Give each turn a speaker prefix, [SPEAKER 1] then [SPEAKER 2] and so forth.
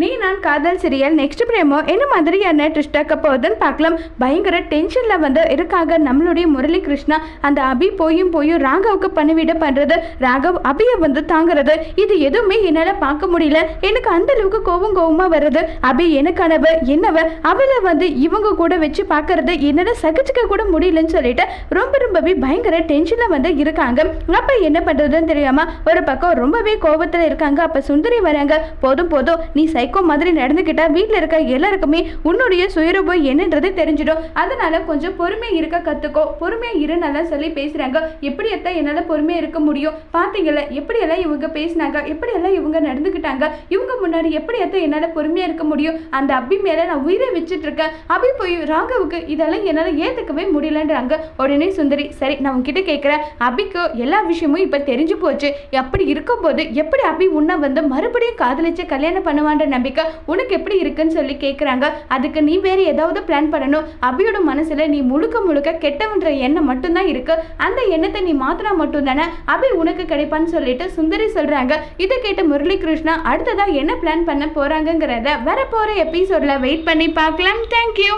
[SPEAKER 1] நீ நான் காதல் சீரியல் நெக்ஸ்ட் பிரேமோ? என்ன மாதிரியான ட்விஸ்டாக்க போகுதுன்னு பார்க்கலாம். பயங்கர டென்ஷனில் வந்து இருக்காங்க நம்மளுடைய முரளி கிருஷ்ணா. அந்த அபி போயும் போயும் ராகவுக்கு பண்ணிவிட பண்ணுறது ராகவ் அபியை வந்து தாங்குறது. இது எதுவுமே என்னால் பார்க்க முடியல. எனக்கு அந்த அளவுக்கு கோவம் கோவமாக வருது. அபி எனக்கனவு என்னவ? அவளை வந்து இவங்க கூட வச்சு பார்க்கறது என்னால் சகிச்சுக்க கூட முடியலன்னு சொல்லிட்டு ரொம்ப ரொம்பவே பயங்கர டென்ஷனில் வந்து இருக்காங்க. அப்போ என்ன பண்ணுறதுன்னு தெரியாமல் ஒரு பக்கம் ரொம்பவே கோவத்தில் இருக்காங்க. அப்போ சுந்தரி வராங்க. போதும் போதும். நீ சைக்கோ மாதிரி நடந்துக்கிட்டா வீட்டில் இருக்க எல்லாருக்குமே உன்னுடைய சுயரூபம் என்னன்றது தெரிஞ்சிடும். அதனால கொஞ்சம் பொறுமையாக இருக்க கற்றுக்கோ பொறுமையாக இரு நல்லா சொல்லி பேசுகிறாங்க எப்படியத்தான் என்னால் பொறுமையாக இருக்க முடியும்? பார்த்தீங்களா எப்படியெல்லாம் இவங்க பேசினாங்க? எப்படியெல்லாம் இவங்க நடந்துக்கிட்டாங்க இவங்க முன்னாடி எப்படியத்தான் என்னால் பொறுமையாக இருக்க முடியும்? அந்த அபி மேலே நான் உயிரை வச்சுட்டு இருக்கேன். அபி போய் ராகவுக்கு இதெல்லாம் என்னால் ஏற்றுக்கவே முடியலன்றாங்க. உடனே சுந்தரி சரி நான் உங்ககிட்ட கேட்குறேன் அபிக்கு எல்லா விஷயமும் இப்போ தெரிஞ்சு போச்சு. அப்படி இருக்கும்போது எப்படி அபி உன்னை வந்து மறுபடியும் காதலிச்சு கல்யாணம் பண்ணுவான்ற நம்பிக்கை உனக்கு எப்படி இருக்குன்னு சொல்லி கேட்குறாங்க அதுக்கு நீ வேறு ஏதாவது பிளான் பண்ணணும். அபியோட மனசில் நீ முழுக்க முழுக்க கெட்டவன்ற எண்ணம் மட்டும்தான் இருக்கு. அந்த எண்ணத்தை நீ மாத்தினா மட்டும் தானே அபி உனக்கு கிடைப்பான்னு சொல்லிட்டு சுந்தரி சொல்கிறாங்க இதை கேட்ட முரளி கிருஷ்ணா அடுத்ததாக என்ன பிளான் பண்ண போகிறாங்கங்கிறத வரப்போகிற எபிசோட்ல வெயிட் பண்ணி பார்க்கலாம். தேங்க்யூ